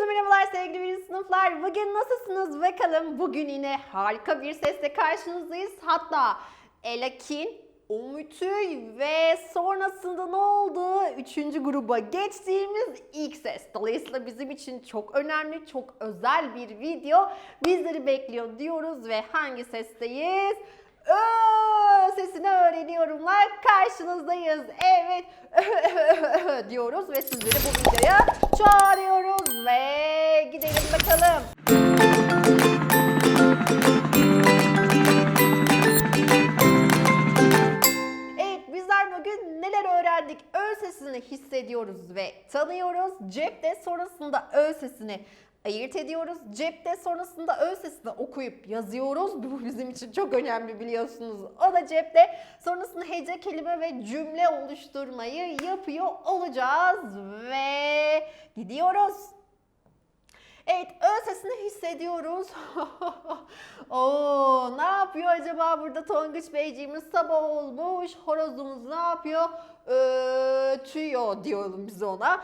Herkese merhabalar sevgili birinci sınıflar. Bugün nasılsınız bakalım? Bugün yine harika bir sesle karşınızdayız. Hatta Elakin, Umut'uy ve sonrasında ne oldu? Üçüncü gruba geçtiğimiz ilk ses. Dolayısıyla bizim için çok önemli, çok özel bir video. Bizleri bekliyor diyoruz ve hangi sesteyiz? Ö sesini öğreniyorumla karşınızdayız. Evet diyoruz ve sizleri bu videoya çağırıyoruz ve tanıyoruz. Cepte sonrasında Ö sesini ayırt ediyoruz. Cepte sonrasında Ö sesini okuyup yazıyoruz. Bu bizim için çok önemli biliyorsunuz. O da cepte. Sonrasında hece, kelime ve cümle oluşturmayı yapıyor olacağız. Ve gidiyoruz. Evet, ö sesini hissediyoruz. Oo, ne yapıyor acaba burada Tonguç Beyciğimiz? Sabah olmuş, horozumuz ne yapıyor? Ötüyor diyelim biz ona.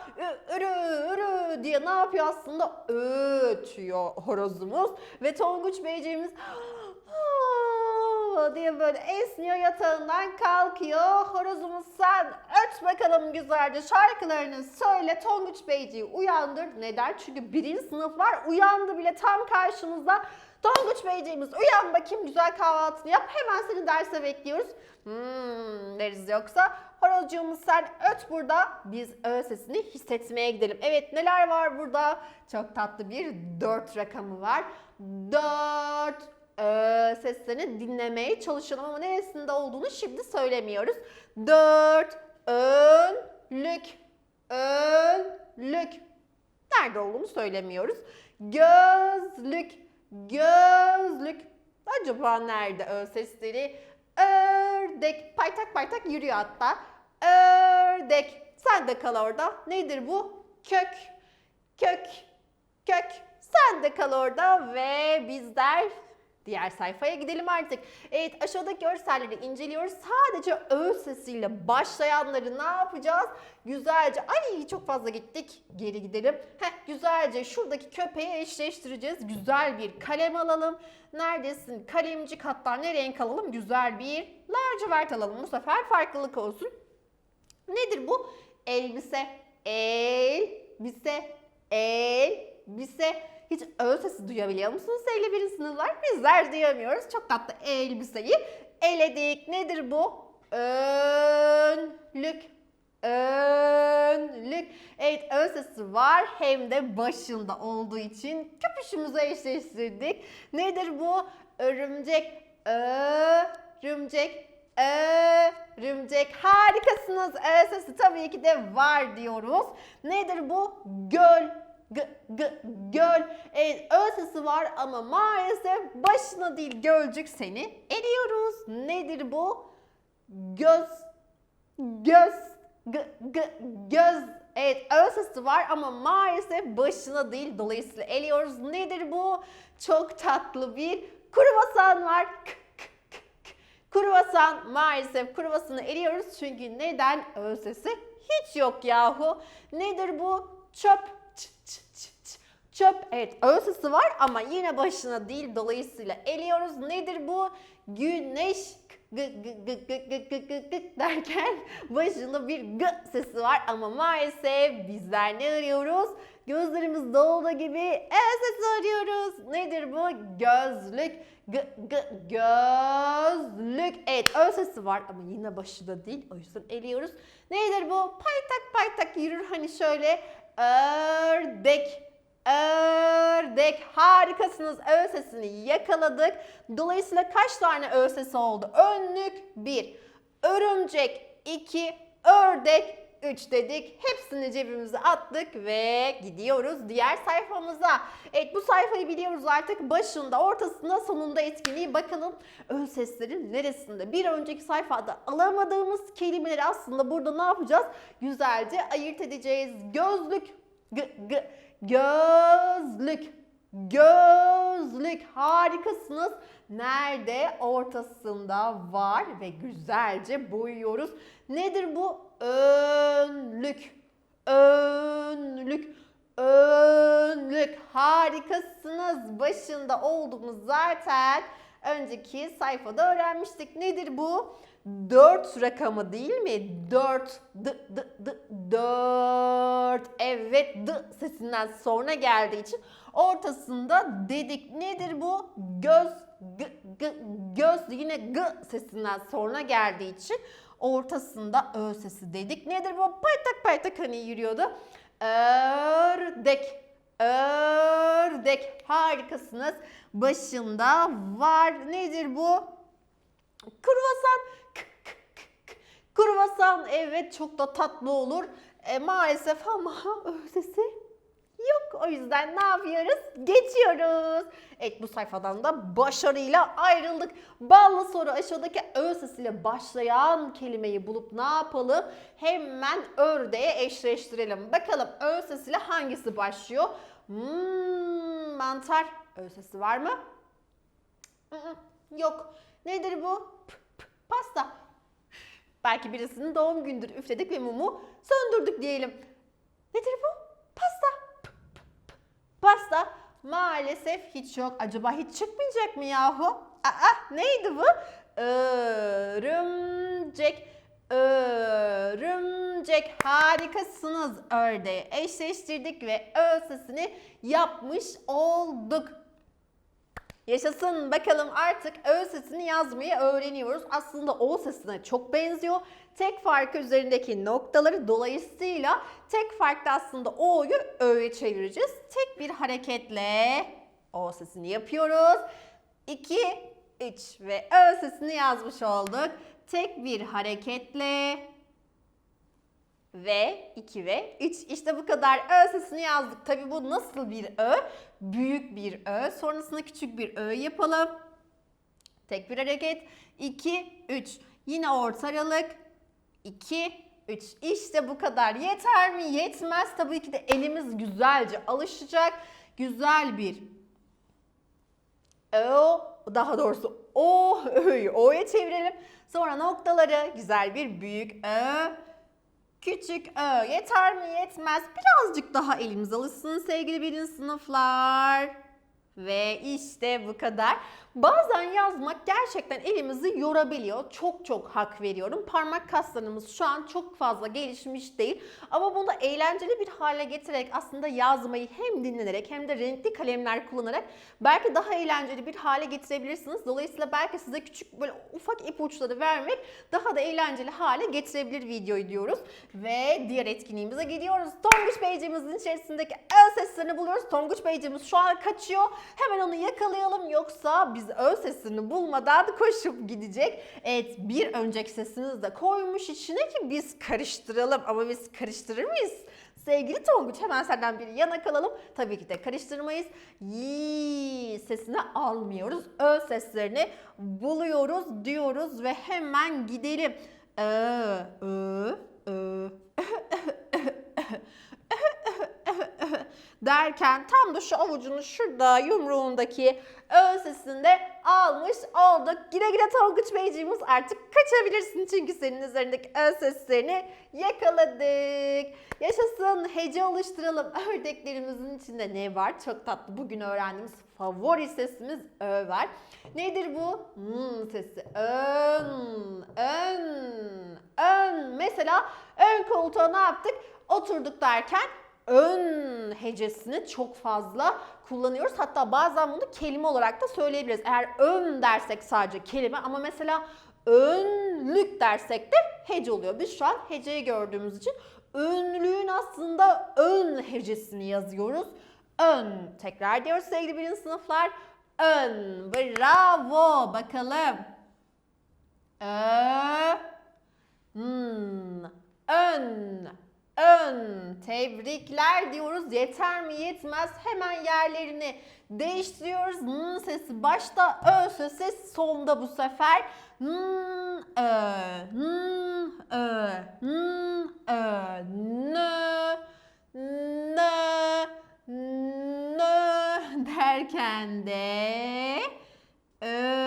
Ürü, ürü diye ne yapıyor aslında? Ötüyor horozumuz. Ve Tonguç Beyciğimiz diye böyle esniyor yatağından kalkıyor. Horozumuz sen öt bakalım güzelce şarkılarını söyle Tonguç Beyciği uyandır. Neden? Çünkü birinci sınıf var uyandı bile tam karşımızda. Tonguç Beyciğimiz uyan bakayım güzel kahvaltını yap hemen seni derse bekliyoruz. Hmm deriz yoksa horozcuğumuz sen öt burada biz ö sesini hissetmeye gidelim. Evet neler var burada? Çok tatlı bir dört rakamı var. Dört ö seslerini dinlemeye çalışalım ama neresinde olduğunu şimdi söylemiyoruz. Dört önlük önlük nerede olduğunu söylemiyoruz. Gözlük gözlük acaba nerede ö sesleri? Ördek paytak paytak yürüyor hatta. Ördek sen de kal orada. Nedir bu? Kök kök kök sen de kal orada ve bizler Diğer sayfaya gidelim artık. Evet aşağıdaki görselleri inceliyoruz. Sadece ö sesiyle başlayanları ne yapacağız? Güzelce, ay çok fazla gittik. Geri gidelim. Heh, güzelce şuradaki köpeği eşleştireceğiz. Güzel bir kalem alalım. Neredesin? Kalemcik hatta ne renk alalım? Güzel bir lacivert alalım. Bu sefer farklılık olsun. Nedir bu? Elbise, elbise, elbise. Hiç ö sesi duyabiliyor musunuz sevgili birinci sınıflar? Bizler duyamıyoruz. Çok tatlı elbiseyi eledik. Nedir bu? Önlük. Önlük. Evet ön sesi var hem de başında olduğu için köpüşümüzü eşleştirdik. Nedir bu? Örümcek. Örümcek. Örümcek. Harikasınız. Ö sesi tabii ki de var diyoruz. Nedir bu? Göl G, g, göl. Evet ö sesi var ama maalesef başına değil gölcük seni eriyoruz. Nedir bu? Göz, göz, g, g, göz. Evet ö sesi var ama maalesef başına değil dolayısıyla eliyoruz. Nedir bu? Çok tatlı bir kruvasan var. K, k, k, k. Kruvasan maalesef kruvasını eliyoruz çünkü neden ö sesi hiç yok yahu. Nedir bu? Çöp. Çöp evet ö sesi var ama yine başına değil dolayısıyla eliyoruz. Nedir bu? Güneş g, g, g, g, g, g, g, g derken başında bir g sesi var ama maalesef bizler ne arıyoruz? Gözlerimiz dolduğu gibi e sesi arıyoruz. Nedir bu? Gözlük. G, g, gözlük. Evet ö sesi var ama yine başında değil. O yüzden eliyoruz. Nedir bu? Paytak paytak yürür hani şöyle ördek. Ördek. Harikasınız. Ö sesini yakaladık. Dolayısıyla kaç tane ö sesi oldu? Önlük 1. Örümcek 2. Ördek 3 dedik. Hepsini cebimize attık ve gidiyoruz diğer sayfamıza. Evet bu sayfayı biliyoruz artık. Başında, ortasında, sonunda etkinliği bakalım ön seslerin neresinde. Bir önceki sayfada alamadığımız kelimeleri aslında burada ne yapacağız? Güzelce ayırt edeceğiz. Gözlük, g, g, gözlük, gözlük harikasınız. Nerede? Ortasında var ve güzelce boyuyoruz. Nedir bu? Önlük. Önlük. Önlük. Harikasınız. Başında olduğumuz zaten önceki sayfada öğrenmiştik. Nedir bu? 4 rakamı değil mi? 4 d d d 4 evet d sesinden sonra geldiği için ortasında dedik. Nedir bu? Göz g, g, göz yine g sesinden sonra geldiği için ortasında ö sesi dedik. Nedir bu? Paytak paytak hani yürüyordu. Ördek. Ördek. Harikasınız. Başında var. Nedir bu? Kruvasan. K- k- k- k- Kruvasan evet çok da tatlı olur. E, maalesef ama ö sesi yok. O yüzden ne yapıyoruz? Geçiyoruz. Evet bu sayfadan da başarıyla ayrıldık. Ballı soru aşağıdaki ö sesiyle başlayan kelimeyi bulup ne yapalım? Hemen ördeğe eşleştirelim. Bakalım ö sesiyle hangisi başlıyor? Hmm, mantar. Ö sesi var mı? Yok. Nedir bu? P- p- Pasta. Belki birisinin doğum gündür. Üfledik ve mumu söndürdük diyelim. Nedir bu? Pasta. Pasta. Maalesef hiç yok. Acaba hiç çıkmayacak mı yahu? Aa, neydi bu? Örümcek. Örümcek. Harikasınız ördeği. Eşleştirdik ve ö sesini yapmış olduk. Yaşasın bakalım artık ö sesini yazmayı öğreniyoruz. Aslında o sesine çok benziyor. Tek farkı üzerindeki noktaları dolayısıyla tek farklı aslında o'yu ö'ye çevireceğiz. Tek bir hareketle o sesini yapıyoruz. 2, 3 ve ö sesini yazmış olduk. Tek bir hareketle ve 2 ve 3. İşte bu kadar ö sesini yazdık. Tabi bu nasıl bir ö? Büyük bir ö. Sonrasında küçük bir ö yapalım. Tek bir hareket. 2, 3. Yine orta aralık. 2, 3. İşte bu kadar. Yeter mi? Yetmez. Tabii ki de elimiz güzelce alışacak. Güzel bir o daha doğrusu o ö'yü o'ya çevirelim. Sonra noktaları güzel bir büyük ö Küçük ö yeter mi yetmez. Birazcık daha elimiz alışsın sevgili birinci sınıflar. Ve işte bu kadar. Bazen yazmak gerçekten elimizi yorabiliyor. Çok çok hak veriyorum. Parmak kaslarımız şu an çok fazla gelişmiş değil. Ama bunu eğlenceli bir hale getirerek aslında yazmayı hem dinlenerek hem de renkli kalemler kullanarak belki daha eğlenceli bir hale getirebilirsiniz. Dolayısıyla belki size küçük böyle ufak ipuçları vermek daha da eğlenceli hale getirebilir videoyu diyoruz. Ve diğer etkinliğimize gidiyoruz. Tonguç Beyciğimizin içerisindeki ö seslerini buluyoruz. Tonguç Beyciğimiz şu an kaçıyor. Hemen onu yakalayalım yoksa biz ö sesini bulmadan koşup gidecek. Evet bir önceki sesini de koymuş içine ki biz karıştıralım. Ama biz karıştırır mıyız? Sevgili Tonguç hemen senden bir yana kalalım. Tabii ki de karıştırmayız. Yi sesini almıyoruz. Ö seslerini buluyoruz diyoruz ve hemen gidelim. Ö, ö, derken tam da şu avucunu şurada yumruğundaki ö sesinde almış olduk. Güle güle Tonguç Beyciğimiz artık kaçabilirsin çünkü senin üzerindeki ö seslerini yakaladık. Yaşasın hece oluşturalım. Ördeklerimizin içinde ne var? Çok tatlı. Bugün öğrendiğimiz favori sesimiz ö var. Nedir bu? Hmm sesi. Ön, ön, ön. Mesela ön koltuğa ne yaptık? Oturduk derken ön hecesini çok fazla kullanıyoruz. Hatta bazen bunu kelime olarak da söyleyebiliriz. Eğer ön dersek sadece kelime ama mesela önlük dersek de hece oluyor. Biz şu an heceyi gördüğümüz için önlüğün aslında ön hecesini yazıyoruz. Ön. Tekrar diyoruz sevgili birinci sınıflar. Ön. Bravo. Bakalım. Ö. Hmm. Ön. Ön. Tebrikler diyoruz. Yeter mi yetmez. Hemen yerlerini değiştiriyoruz. N sesi başta, ö sesi sonda bu sefer. N, ö, n, ö, n, ö, n, n, n derken de Ö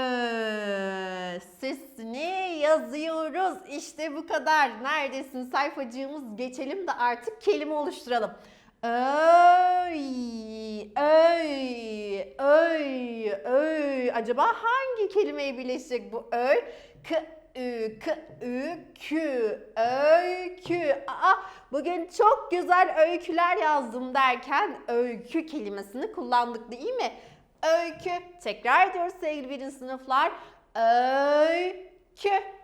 yazıyoruz. İşte bu kadar. Neredesin sayfacığımız? Geçelim de artık kelime oluşturalım. Öy, öy, öy, öy. Acaba hangi kelimeye birleşecek bu öy? K, ü, k, ü, kü, öykü. Aa, bugün çok güzel öyküler yazdım derken öykü kelimesini kullandık değil mi? Öykü. Tekrar ediyoruz sevgili birinci sınıflar. Öykü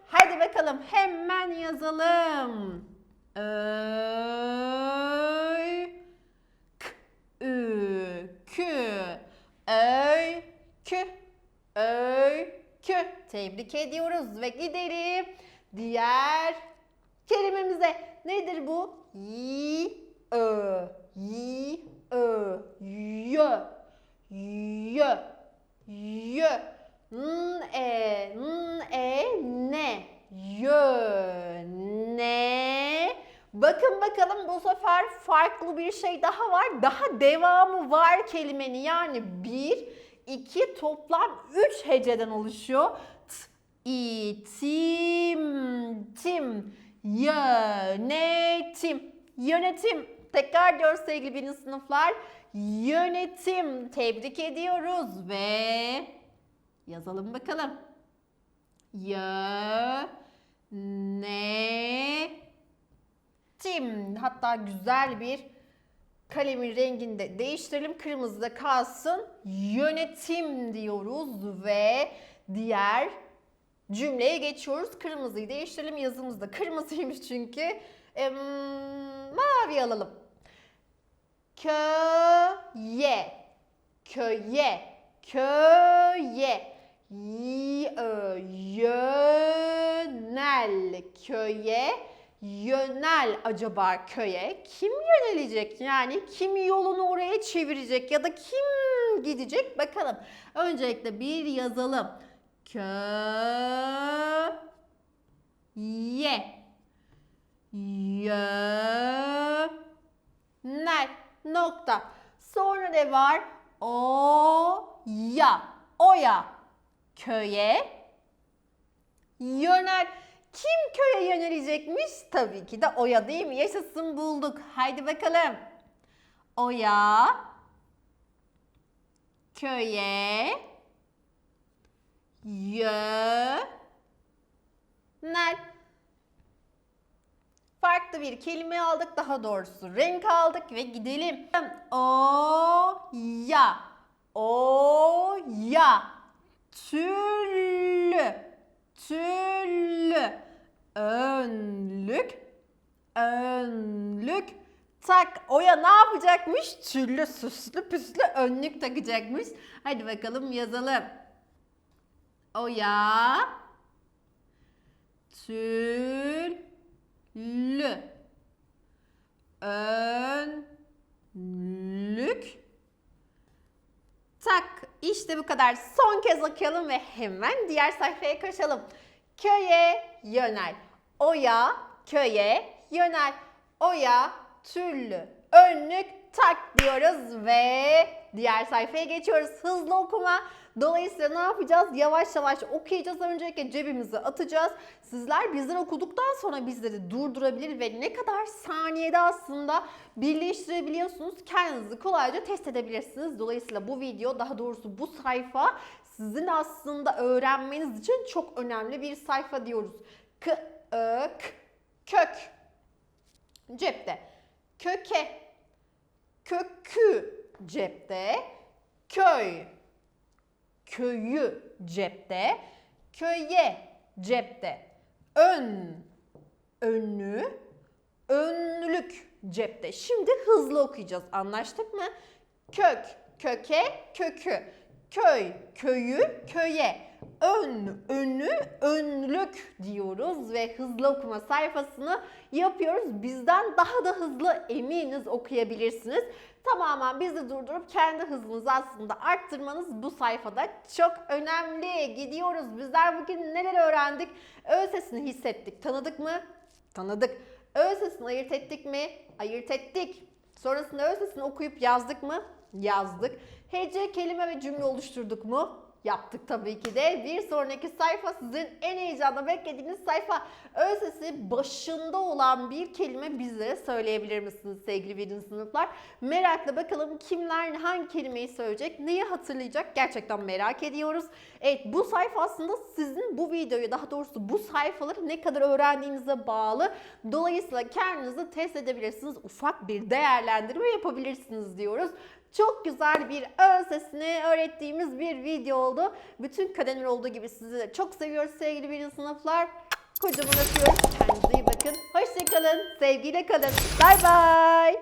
Hadi bakalım hemen yazalım. Öy ü kü. Öykü öykü tebrik ediyoruz ve gidelim diğer kelimemize. Nedir bu? Y ö y ö yö yö yö n e n e ne yöne Bakın bakalım bu sefer farklı bir şey daha var. Daha devamı var kelimenin. Yani bir, iki toplam üç heceden oluşuyor. T, i, tim, tim, yönetim, yönetim. Tekrar diyoruz sevgili birinci sınıflar. Yönetim. Tebrik ediyoruz ve yazalım bakalım. Yönetim Tim. Hatta güzel bir kalemin rengini de değiştirelim. Kırmızı da kalsın. Yönetim diyoruz ve diğer cümleye geçiyoruz. Kırmızıyı değiştirelim. Yazımız da kırmızıymış çünkü. Ee, mavi alalım. Köye. Köye. Köye. Yönel. Köye yönel acaba köye? Kim yönelecek? Yani kim yolunu oraya çevirecek ya da kim gidecek? Bakalım. Öncelikle bir yazalım. Kö ye yö nel nokta. Sonra ne var? O ya oya köye yönel. Kim köye yönelecekmiş? Tabii ki de Oya değil mi? Yaşasın bulduk. Haydi bakalım. Oya köye yönel. Farklı bir kelime aldık daha doğrusu renk aldık ve gidelim. O ya o ya türlü türlü önlük önlük tak oya ne yapacakmış? Türlü süslü püslü önlük takacakmış. Hadi bakalım yazalım. Oya tüllü önlük tak. İşte bu kadar. Son kez okuyalım ve hemen diğer sayfaya koşalım. Köye yönel. Oya köye yönel. Oya türlü önlük tak diyoruz ve diğer sayfaya geçiyoruz. Hızlı okuma. Dolayısıyla ne yapacağız? Yavaş yavaş okuyacağız. Öncelikle cebimize atacağız. Sizler bizleri okuduktan sonra bizleri durdurabilir ve ne kadar saniyede aslında birleştirebiliyorsunuz. Kendinizi kolayca test edebilirsiniz. Dolayısıyla bu video daha doğrusu bu sayfa sizin aslında öğrenmeniz için çok önemli bir sayfa diyoruz. K, ö, k, kök. Cepte. Köke. Kökü cepte. Köy. Köyü cepte. Köye cepte. Ön. Önlü. Önlük cepte. Şimdi hızlı okuyacağız. Anlaştık mı? Kök, köke, kökü köy, köyü, köye, ön, önü, önlük diyoruz ve hızlı okuma sayfasını yapıyoruz. Bizden daha da hızlı eminiz okuyabilirsiniz. Tamamen bizi durdurup kendi hızınızı aslında arttırmanız bu sayfada çok önemli. Gidiyoruz. Bizler bugün neler öğrendik? Ö sesini hissettik. Tanıdık mı? Tanıdık. Ö sesini ayırt ettik mi? Ayırt ettik. Sonrasında Ö sesini okuyup yazdık mı? Yazdık. Hece, kelime ve cümle oluşturduk mu? Yaptık tabii ki de. Bir sonraki sayfa sizin en heyecanla beklediğiniz sayfa. ÖSS'i başında olan bir kelime bizlere söyleyebilir misiniz sevgili birinci sınıflar? Merakla bakalım kimler hangi kelimeyi söyleyecek, neyi hatırlayacak gerçekten merak ediyoruz. Evet bu sayfa aslında sizin bu videoyu daha doğrusu bu sayfaları ne kadar öğrendiğinize bağlı. Dolayısıyla kendinizi test edebilirsiniz. Ufak bir değerlendirme yapabilirsiniz diyoruz. Çok güzel bir ön sesini öğrettiğimiz bir video oldu. Bütün kademeler olduğu gibi sizi de çok seviyoruz sevgili birinci sınıflar. Kocaman öpüyoruz. Kendinize iyi bakın. Hoşçakalın. Sevgiyle kalın. Bay bay.